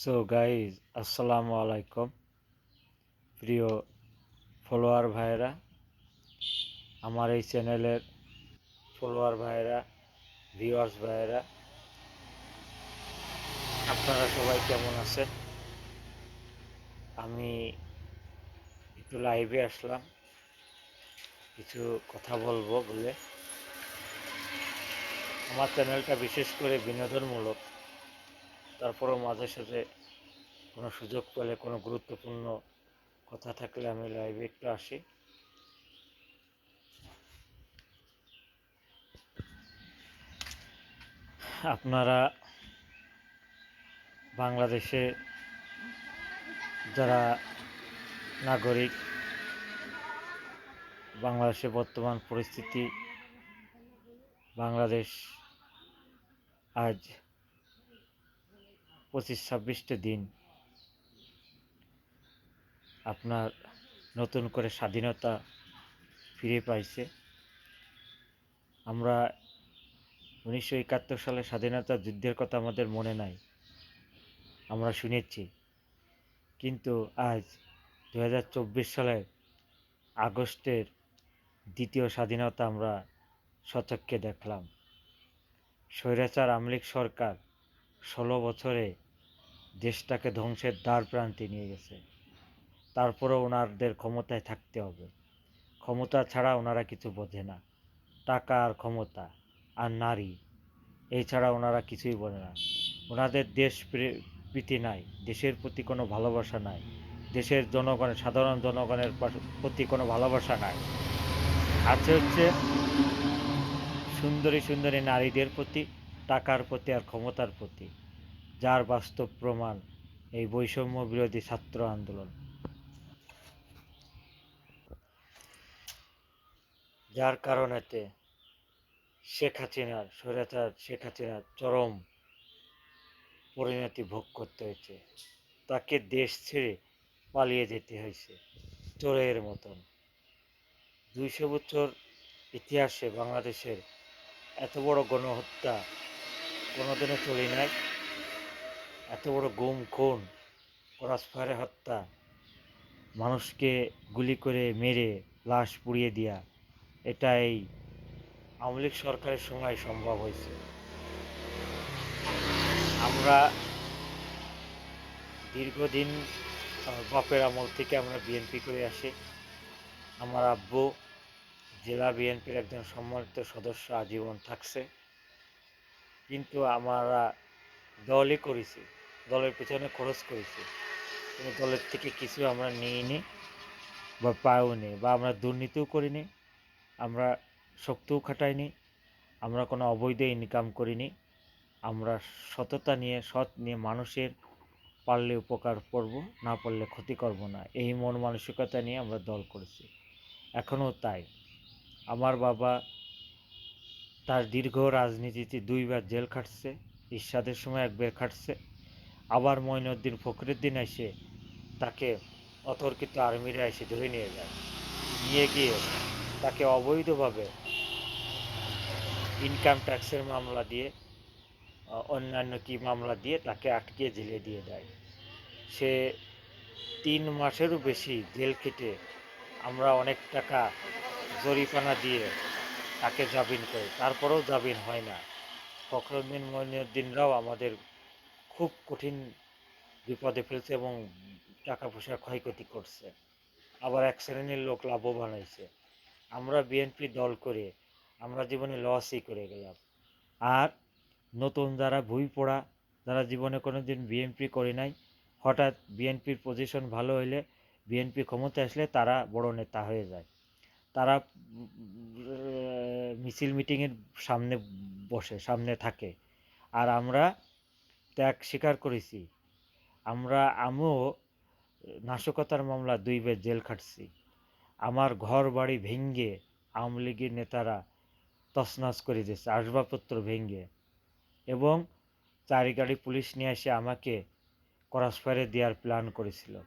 So guys আসসালামু আলাইকুম প্রিয় ফলোয়ার ভাইরা আমার এই চ্যানেলের ফলোয়ার ভাইরা ভিউয়ার্স ভাইরা আপনারা সবাই কেমন আছেন? আমি একটু লাইভে আসলাম, কিছু কথা বলব বলে। আমার চ্যানেলটা বিশেষ করে বিনোদনমূলক। তারপরেও মাঝে সাঝে কোনো সুযোগ পেলে, কোনো গুরুত্বপূর্ণ কথা থাকলে আমি লাইভে একটু আসি। আপনারা বাংলাদেশে যারা নাগরিক বাংলাদেশে বর্তমান পরিস্থিতি, বাংলাদেশ আজ পঁচিশ ছাব্বিশটা দিন আপনার নতুন করে স্বাধীনতা ফিরে পাইছে। আমরা উনিশশো একাত্তর সালে স্বাধীনতা যুদ্ধের কথা আমাদের মনে নাই, আমরা শুনেছি। কিন্তু আজ দু হাজার চব্বিশ সালের আগস্টের দ্বিতীয় স্বাধীনতা আমরা সচক্ষে দেখলাম। স্বৈরাচার আমলিক সরকার ষোলো বছরে দেশটাকে ধ্বংসের দ্বার প্রান্তে নিয়ে গেছে। তারপরেও ওনাদের ক্ষমতায় থাকতে হবে। ক্ষমতা ছাড়া ওনারা কিছু বোঝে না। টাকা আর ক্ষমতা, আর নারী এই ছাড়া ওনারা কিছুই বোঝে না। ওনাদের দেশ প্রীতি নাই, দেশের প্রতি কোনো ভালোবাসা নাই, দেশের জনগণের সাধারণ জনগণের প্রতি কোনো ভালোবাসা নাই। আছে হচ্ছে সুন্দরী সুন্দরী নারীদের প্রতি, টাকার প্রতি আর ক্ষমতার প্রতি। যার বাস্তব প্রমাণ এই বৈষম্য বিরোধী ছাত্র আন্দোলন। যার কারণেতে শেখ হাসিনার, স্বৈরাচার শেখ হাসিনার চরম পরিণতি ভোগ করতে হয়েছে। তাকে দেশ ছেড়ে পালিয়ে যেতে হয়েছে চোরের মতন। দুইশো বছর ইতিহাসে বাংলাদেশের এত বড় গণহত্যা কোনোদিনও চলে নাই। এত বড় গুম খুন পরস্পরে হত্যা, মানুষকে গুলি করে মেরে লাশ পুড়িয়ে দেওয়া এটা এই আওয়ামী লীগ সরকারের সময় সম্ভব হয়েছে। আমরা দীর্ঘদিন বাপের আমল থেকে আমরা বিএনপি করে আসি। আমার আব্বু জেলা বিএনপির একজন সম্মানিত সদস্য আজীবন থাকছে। কিন্তু আমরা দলই করেছি, দলের পেছনে খরচ করেছি। কিন্তু দলের থেকে কিছু আমরা নিইনি বা পাইওনি বা আমরা দুর্নীতিও করিনি আমরা শক্তিও খাটাইনি আমরা কোনো অবৈধ ইনকাম করিনি আমরা সততা নিয়ে, সৎ নিয়ে মানুষের পারলে উপকার করব, না পারলে ক্ষতি করব না। এই মন মানসিকতা নিয়ে আমরা দল করেছি। এখনও তাই। আমার বাবা তার দীর্ঘ রাজনীতিতে দুইবার জেল খাটছে। ইরশাদের সময় একবার খাটছে। আবার মঈনুদ্দিন ফখরুদ্দিন এসে তাকে অতর্কিত আর্মিরা এসে ধরে নিয়ে যায়। নিয়ে গিয়ে তাকে অবৈধভাবে ইনকাম ট্যাক্সের মামলা দিয়ে, অন্যান্য কি মামলা দিয়ে তাকে আটকে জেলে দিয়ে দেয়। সে তিন মাসেরও বেশি জেল খেটে আমরা অনেক টাকা জরিপানা দিয়ে তাকে জামিন করে। তারপরেও জামিন হয় না। ফখরুদ্দিন মঈনুদ্দিনরাও আমাদের খুব কঠিন বিপদে ফেলছে এবং টাকা পয়সা ক্ষয়ক্ষতি করছে। আবার এক শ্রেণির লোক লাভবান হয়েছে আমরা বিএনপি দল করে আমরা জীবনে লসই করে গেলাম। আর নতুন যারা ভুই পড়া, যারা জীবনে কোনো দিন বিএনপি করে নাই, হঠাৎ বিএনপির পজিশন ভালো হইলে বিএনপি ক্ষমতা আসলে তারা বড় নেতা হয়ে যায়। তারা মিছিল মিটিংয়ের সামনে বসে, সামনে থাকে। আর আমরা ত্যাগ স্বীকার করেছি। আমরা, আমিও নাশকতার মামলা দুই দুইবার জেল খাটছি। আমার ঘর বাড়ি ভেঙ্গে আওয়ামী লীগের নেতারা তছনছ করে দিয়েছে, আসবাবপত্র ভেঙ্গে। এবং চারি গাড়ি পুলিশ নিয়ে এসে আমাকে ক্রসফায়ারে দেওয়ার প্ল্যান করেছিল।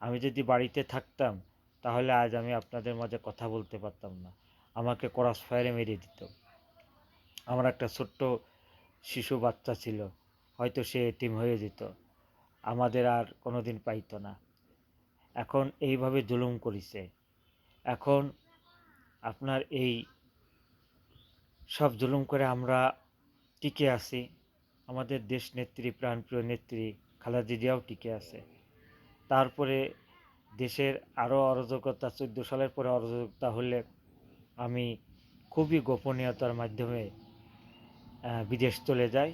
আমি যদি বাড়িতে থাকতাম, তাহলে আজ আমি আপনাদের মাঝে কথা বলতে পারতাম না। আমাকে ক্রসফায়ারে মেরে দিত। আমার একটা ছোট্ট শিশু বাচ্চা ছিল, হয়তো সে এতিম হয়ে যেত। আমাদের আর কোনোদিন পাইতো না। এখন এইভাবে জুলুম করিছে। এখন আপনার এই সব জুলুম করে আমরা টিকে আছি। আমাদের দেশ নেত্রী প্রাণপ্রিয় নেত্রী খালেদা জিয়াও টিকে আছে। তারপরে দেশের আরও অরাজকতা, চোদ্দ সালের পরে অরাজকতা হলে আমি খুবই গোপনীয়তার মাধ্যমে বিদেশ চলে যাই।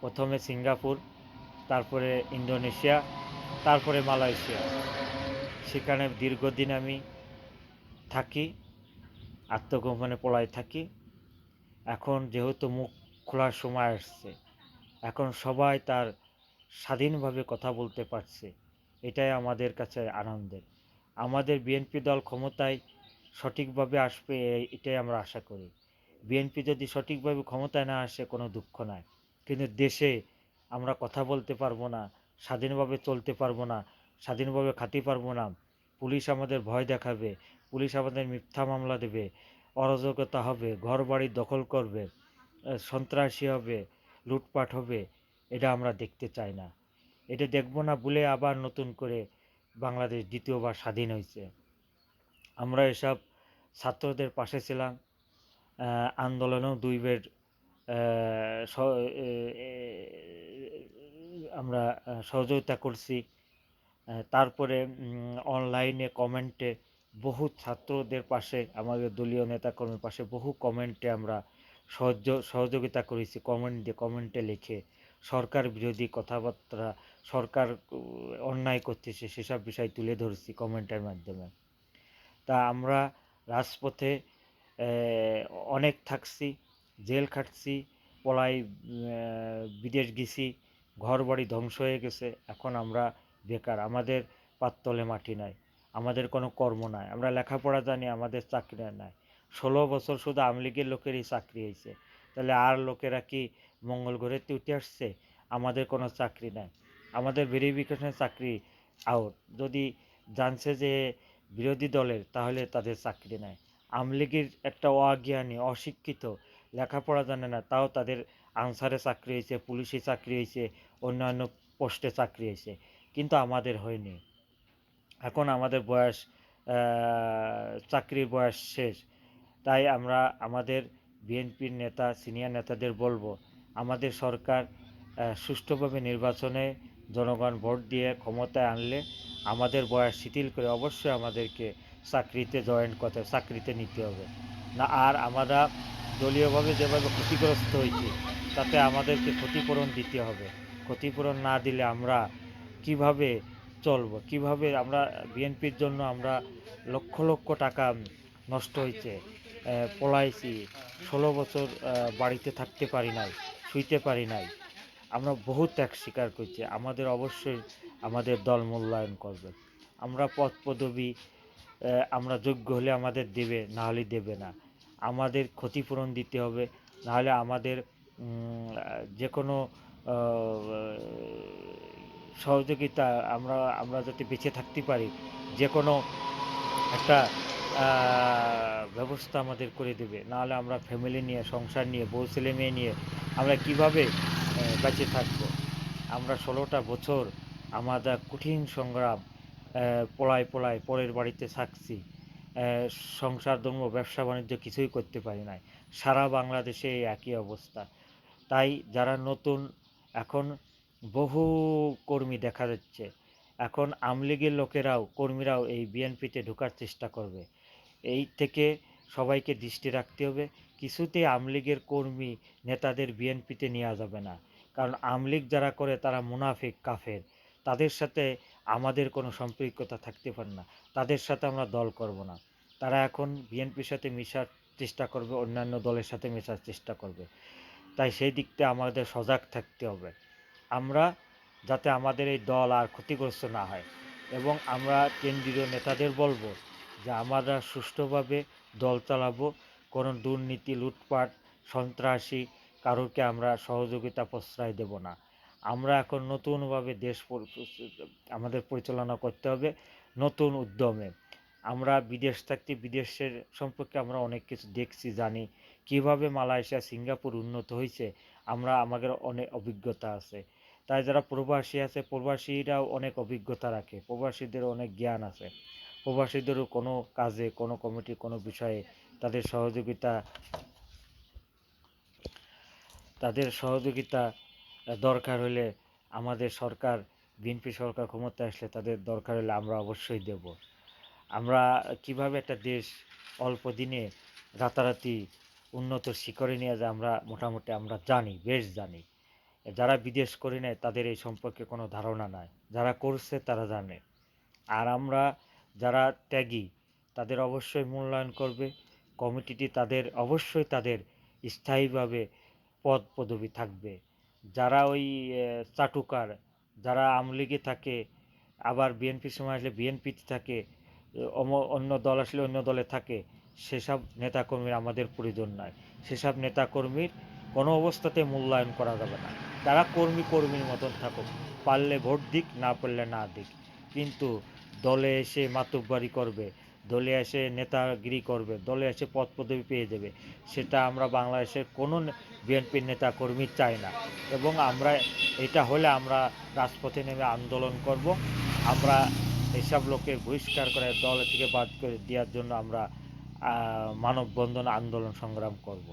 প্রথমে সিঙ্গাপুর, তারপরে ইন্দোনেশিয়া, তারপরে মালয়েশিয়া। সেখানে দীর্ঘদিন আমি থাকি, আত্মগোপনে পলায় থাকি। এখন যেহেতু মুখ খোলার সময় আসছে, এখন সবাই তার স্বাধীনভাবে কথা বলতে পারছে, এটাই আমাদের কাছে আনন্দের। আমাদের বিএনপি দল ক্ষমতায় সঠিকভাবে আসবে, এটাই আমরা আশা করি। বিএনপি যদি সঠিকভাবে ক্ষমতায় না আসে, কোনো দুঃখ নাই। কিন্তু দেশে আমরা কথা বলতে পারব না, স্বাধীনভাবে চলতে পারব না, স্বাধীনভাবে খাতে পারব না, পুলিশ আমাদের ভয় দেখাবে, পুলিশ আমাদের মিথ্যা মামলা দেবে, অরাজকতা হবে ঘর বাড়ি দখল করবে সন্ত্রাসী হবে, লুটপাট হবে, এটা আমরা দেখতে চাই না। এটা দেখব না বলে আবার নতুন করে বাংলাদেশ দ্বিতীয়বার স্বাধীন হয়েছে। আমরা এসব ছাত্রদের পাশে ছিলাম আন্দোলনেও দুই বের আহ, স- এ, এ, আমরা সহযোগিতা করছি। তারপরে অনলাইনে কমেন্টে বহু ছাত্রদের পাশে আমাদের দলীয় নেতাকর্মীর পাশে বহু কমেন্টে আমরা সহযোগ সহযোগিতা করেছি। কমেন্ট দিয়ে কমেন্টে লিখে সরকার বিরোধী কথাবার্তা সরকার অন্যায় করতেছে সেসব বিষয় তুলে ধরেছি কমেন্টের মাধ্যমে। তা আমরা রাজপথে অনেক থাকছি, জেল খাটছি পলাই বিদেশ গেছি ঘর বাড়ি ধ্বংস হয়ে গেছে, এখন আমরা বেকার, আমাদের পাততলে মাটি নাই, আমাদের কোনো কর্ম নাই, আমরা লেখাপড়া জানি, আমাদের চাকরি নাই, ষোলো বছর শুধু আমলিগের লোকেরই চাকরি হয়েছে, তাহলে আর লোকেরা কি মঙ্গল গ্রহেতে উঠে আসছে? আমাদের কোনো চাকরি নাই, আমাদের ভেরিফিকেশনের চাকরি আউট যদি জানছে যে বিরোধী দলের তাহলে তাদের চাকরি নাই। আমলিগের একটা অজ্ঞানী, অশিক্ষিত, লেখাপড়া জানে না, তাও তাদের আনসারে চাকরি হয়েছে, পুলিশে চাকরি হয়েছে, অন্যান্য পোস্টে চাকরি হয়েছে। কিন্তু আমাদের হয়নি। এখন আমাদের বয়স চাকরির বয়স শেষ। তাই আমরা আমাদের বিএনপির নেতা, সিনিয়র নেতাদের বলব, আমাদের সরকার সুষ্ঠুভাবে নির্বাচনে জনগণ ভোট দিয়ে ক্ষমতায় আনলে আমাদের বয়স শিথিল করে অবশ্যই আমাদেরকে চাকরিতে জয়েন করতে চাকরিতে নিতে হবে। না, আর আমরা দলীয়ভাবে যেভাবে ক্ষতিগ্রস্ত হয়েছি, তাতে আমাদেরকে ক্ষতিপূরণ দিতে হবে। ক্ষতিপূরণ না দিলে আমরা কীভাবে চলব? কীভাবে আমরা বিএনপির জন্য আমরা লক্ষ লক্ষ টাকা নষ্ট হয়েছে পলাইছি, ষোলো বছর বাড়িতে থাকতে পারি নাই, শুইতে পারি নাই। আমরা বহু ত্যাগ স্বীকার করছি। আমাদের অবশ্যই আমাদের দল মূল্যায়ন করবে। আমরা পদ পদবি আমরা যোগ্য হলে আমাদের দেবে, না হলে দেবে না। আমাদের ক্ষতিপূরণ দিতে হবে নাহলে আমাদের যে কোনো সহযোগিতা আমরা আমরা যাতে বেঁচে থাকতে পারি, যে কোনো একটা ব্যবস্থা আমাদের করে দেবে। নাহলে আমরা ফ্যামিলি নিয়ে, সংসার নিয়ে, বউ ছেলে মেয়ে নিয়ে আমরা কীভাবে বেঁচে থাকব? আমরা ষোলোটা বছর আমাদের কঠিন সংগ্রাম পলায় পলায় পরের বাড়িতে থাকছি। সংসার, ধর্ম, ব্যবসা, বাণিজ্য কিছুই করতে পারি নাই। সারা বাংলাদেশে এই একই অবস্থা। তাই যারা নতুন, এখন বহু কর্মী দেখা যাচ্ছে। এখন আমলিগের লোকেরাও, কর্মীরাও এই বিএনপিতে ঢোকার চেষ্টা করবে। এই থেকে সবাইকে দৃষ্টি রাখতে হবে। কিছুতেই আমলিগের কর্মী নেতাদের বিএনপিতে নেওয়া যাবে না। কারণ আমলিগ যারা করে তারা মুনাফিক, কাফের। তাদের সাথে আমাদের কোনো সম্পৃক্ততা থাকতে পারে না। তাদের সাথে আমরা দল করব না। তারা এখন বিএনপির সাথে মেশার চেষ্টা করবে, অন্যান্য দলের সাথে মেশার চেষ্টা করবে। তাই সেই দিকটা আমাদের সজাগ থাকতে হবে। আমরা যাতে আমাদের এই দল আর ক্ষতিগ্রস্ত না হয় এবং আমরা কেন্দ্রীয় নেতাদের বলব যে আমরা সুষ্ঠুভাবে দল চালাবো, কোনো দুর্নীতি, লুটপাট, সন্ত্রাসী কারোকে আমরা সহযোগিতা প্রশ্রয় দেব না। আমরা এখন নতুনভাবে দেশ আমাদের পরিচালনা করতে হবে নতুন উদ্যমে। আমরা বিদেশ থাকতে বিদেশের সম্পর্কে আমরা অনেক কিছু দেখছি, জানি। কীভাবে মালয়েশিয়া, সিঙ্গাপুর উন্নত হয়েছে, আমরা আমাদের অনেক অভিজ্ঞতা আছে। তাই যারা প্রবাসী আছে, প্রবাসীরাও অনেক অভিজ্ঞতা রাখে। প্রবাসীদের অনেক জ্ঞান আছে। প্রবাসীদেরও কোনো কাজে, কোনো কমিটি, কোনো বিষয়ে তাদের সহযোগিতা তাদের সহযোগিতা দরকার হলে আমাদের সরকার, বিএনপি সরকার ক্ষমতায় আসলে তাদের দরকার হলে আমরা অবশ্যই দেব। আমরা কীভাবে একটা দেশ অল্প দিনে রাতারাতি উন্নত শিখরে নিয়ে যায় আমরা মোটামুটি আমরা জানি, বেশ জানি। যারা বিদেশ করে নেয় তাদের এই সম্পর্কে কোনো ধারণা নাই। যারা করছে তারা জানে। আর আমরা যারা ত্যাগী তাদের অবশ্যই মূল্যায়ন করবে। কমিটিটি তাদের, অবশ্যই তাদের স্থায়ীভাবে পদ পদবি থাকবে। যারা ওই চাটুকার, যারা আমলিগে থাকে, আবার বিএনপির সময় আসলে বিএনপিতে থাকে অন্য দল আসলে অন্য দলে থাকে, সেসব নেতাকর্মীর আমাদের প্রয়োজন নাই। সেসব নেতাকর্মীর কোনো অবস্থাতে মূল্যায়ন করা যাবে না। তারা কর্মী কর্মীর মতন থাকুক, পারলে ভোট দিক, না পারলে না দিক। কিন্তু দলে এসে মাতব্বারি করবে দলে এসে নেতাগিরি করবে, দলে এসে পদ পদবি পেয়ে যাবে, সেটা আমরা বাংলাদেশের কোনো বিএনপির নেতা কর্মী চাই না। এবং আমরা এটা হলে আমরা রাজপথে নেমে আন্দোলন করব। আমরা এসব লোকের বহিষ্কার করে দল থেকে বাদ করে দেওয়ার জন্য আমরা মানববন্ধন আন্দোলন সংগ্রাম করব।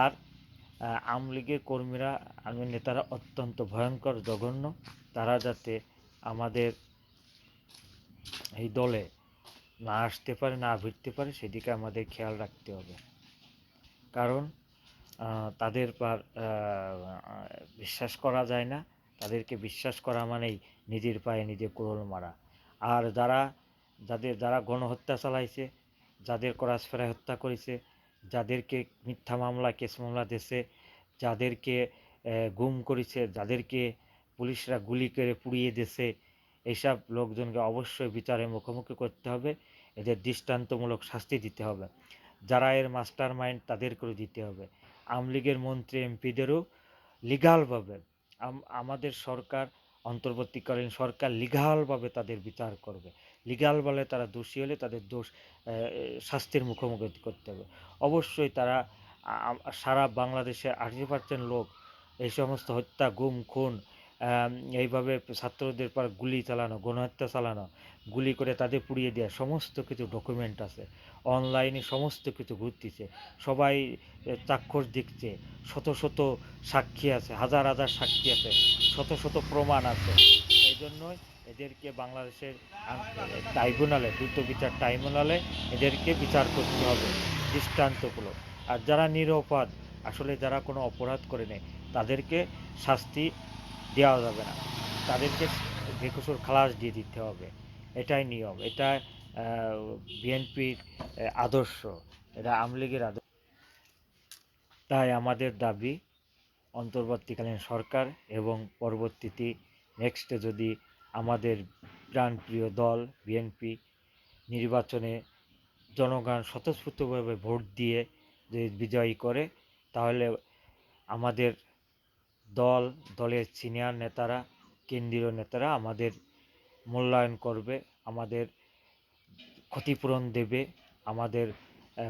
আর আওয়ামী লীগের কর্মীরা আমি নেতারা অত্যন্ত ভয়ঙ্কর, জঘন্য। তারা যাতে আমাদের এই দলে না আসতে পারে, না ভিড়তে পারে, সেদিকে আমাদের খেয়াল রাখতে হবে। কারণ তাদের পর বিশ্বাস করা যায় না। তাদেরকে বিশ্বাস করা মানেই নিজের পায়ে নিজে কুড়োল মারা। আর যারা, যাদের, যারা গণহত্যা চালাইছে, যাদের করাসফেরায় হত্যা করেছে, যাদেরকে মিথ্যা মামলা, কেস মামলা দিয়েছে, যাদেরকে গুম করেছে, যাদেরকে পুলিশরা গুলি করে পুড়িয়ে দিয়েছে এইসব লোকজনকে অবশ্যই বিচারের মুখোমুখি করতে হবে। এদের দৃষ্টান্তমূলক শাস্তি দিতে হবে। যারা এর মাস্টার মাইন্ড তাদেরকেও দিতে হবে। আওয়ামী লীগের মন্ত্রী এমপিদেরও লিগালভাবে আমাদের সরকার, অন্তর্বর্তীকালীন সরকার লিগালভাবে তাদের বিচার করবে। লিগাল বলে তারা দোষী হলে তাদের দোষ শাস্তির মুখোমুখি করতে হবে। অবশ্যই তারা সারা বাংলাদেশের আশি পার্সেন্ট লোক এই সমস্ত হত্যা, গুম, খুন এইভাবে ছাত্রদের পর গুলি চালানো, গণহত্যা চালানো, গুলি করে তাদের পুড়িয়ে দেওয়া, সমস্ত কিছু ডকুমেন্ট আছে। অনলাইনে সমস্ত কিছু ঘুরতেছে। সবাই চাক্ষর দেখছে। শত শত সাক্ষী আছে, হাজার হাজার সাক্ষী আছে, শত শত প্রমাণ আছে। এই জন্যই এদেরকে বাংলাদেশের ট্রাইব্যুনালে দ্রুত বিচার ট্রাইব্যুনালে এদেরকে বিচার করতে হবে দৃষ্টান্তগুলো আর যারা নিরপরাধ, আসলে যারা কোনো অপরাধ করে নেয়, তাদেরকে শাস্তি দেওয়া যাবে না। তাদেরকে বেকসুর খালাস দিয়ে দিতে হবে। এটাই নিয়ম। এটা বিএনপির আদর্শ। এটা আওয়ামী লীগের আদর্শ। তাই আমাদের দাবি, অন্তর্বর্তীকালীন সরকার এবং পরবর্তীতে নেক্সটে যদি আমাদের প্রাণপ্রিয় দল, বিএনপি, নির্বাচনে জনগণ স্বতঃস্ফূর্তভাবে ভোট দিয়ে যদি বিজয়ী করে, তাহলে আমাদের দল, দলের সিনিয়র নেতারা, কেন্দ্রীয় নেতারা আমাদের মূল্যায়ন করবে, আমাদের ক্ষতিপূরণ দেবে, আমাদের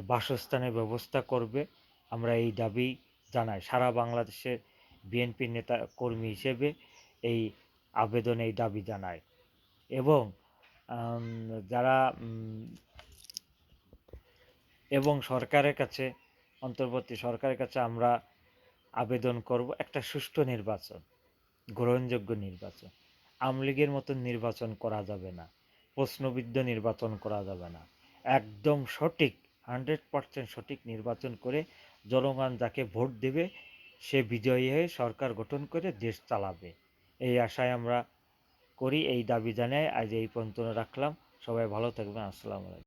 বাসস্থানের ব্যবস্থা করবে। আমরা এই দাবি জানাই। সারা বাংলাদেশের বিএনপির নেতা কর্মী হিসেবে এই আবেদন, এই দাবি জানায় এবং যারা এবং সরকারের কাছে, অন্তর্বর্তী সরকারের কাছে আমরা আবেদন করব একটা সুষ্ঠু নির্বাচন, গ্রহণযোগ্য নির্বাচন। আওয়ামী লীগের মতন নির্বাচন করা যাবে না, প্রশ্নবিদ্ধ নির্বাচন করা যাবে না। একদম সঠিক, হান্ড্রেড পার্সেন্ট সঠিক নির্বাচন করে জনগণ যাকে ভোট দেবে, সে বিজয়ী হয়ে সরকার গঠন করে দেশ চালাবে। এই আশায় আমরা করি, এই দাবি জানাই। আজ এই পর্যন্ত রাখলাম। সবাই ভালো থাকবেন। আসসালামু আলাইকুম।